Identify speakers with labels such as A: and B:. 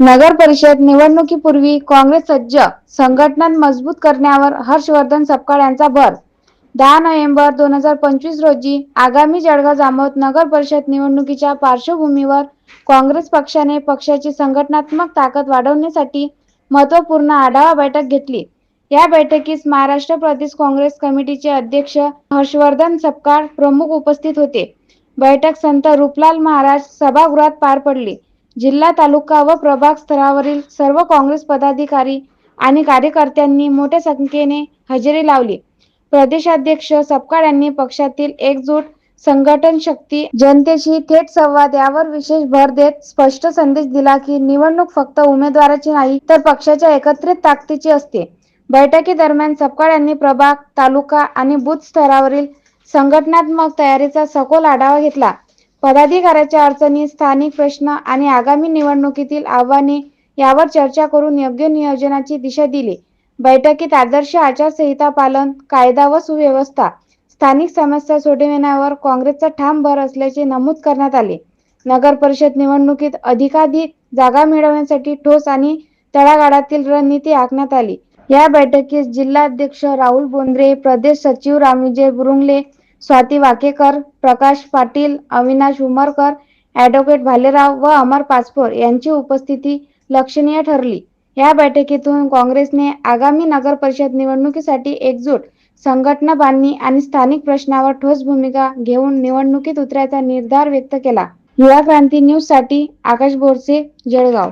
A: नगर परिषद निवडणुकीपूर्वी काँग्रेस सज्ज संघटना मजबूत करण्यावर हर्षवर्धन सपकाळ यांचा भर. दहा नोव्हेंबर दोन हजार पंचवीस रोजी आगामी जळगाव जामोद नगर परिषद निवडणुकीच्या पार्श्वभूमीवर काँग्रेस पक्षाने पक्षाची संघटनात्मक ताकद वाढवण्यासाठी महत्त्वपूर्ण आढावा बैठक घेतली. या बैठकीस महाराष्ट्र प्रदेश काँग्रेस कमिटीचे अध्यक्ष हर्षवर्धन सपकाळ प्रमुख उपस्थित होते. बैठक संत रूपलाल महाराज सभागृहात पार पडली. जिल्हा तालुका व प्रभाग स्तरावरील सर्व काँग्रेस पदाधिकारी आणि कार्यकर्त्यांनी मोठ्या संख्येने हजेरी लावली. प्रदेशाध्यक्ष सपकाळ यांनी पक्षातील एकजूट संघटन शक्ती जनतेशी थेट संवाद यावर विशेष भर देत स्पष्ट संदेश दिला की निवडणूक फक्त उमेदवाराची नाही तर पक्षाच्या एकत्रित ताकदीची असते. बैठकीदरम्यान सपकाळ यांनी प्रभाग तालुका आणि बूथ स्तरावरील संघटनात्मक तयारीचा सखोल आढावा घेतला. पदाधिकाऱ्याच्या अडचणी स्थानिक प्रश्न आणि आगामी निवडणुकीतील आव्हाने यावर चर्चा करून योग्य नियोजनाची दिशा दिली. बैठकीत आदर्श आचारसंहिता पालन कायदा व सुव्यवस्था स्थानिक समस्या सोडविण्यावर काँग्रेसचा ठाम भर असल्याचे नमूद करण्यात आले. नगर परिषद निवडणुकीत अधिकाधिक जागा मिळवण्यासाठी ठोस आणि तळागाळातील रणनीती आखण्यात आली. या बैठकीस जिल्हाध्यक्ष राहुल बोंद्रे प्रदेश सचिव रामविजय बुरुंगले स्वाती वाकेकर प्रकाश पाटील अविनाश उमरकर ॲडव्होकेट भालेराव व अमर पाचपोर यांची उपस्थिती लक्षणीय ठरली. या बैठकीतून काँग्रेसने आगामी नगर परिषद निवडणुकीसाठी एकजूट संघटना बांधणी आणि स्थानिक प्रश्नावर ठोस भूमिका घेऊन निवडणुकीत उतरायचा निर्धार व्यक्त केला. युवा क्रांती न्यूजसाठी आकाश बोरसे जळगाव.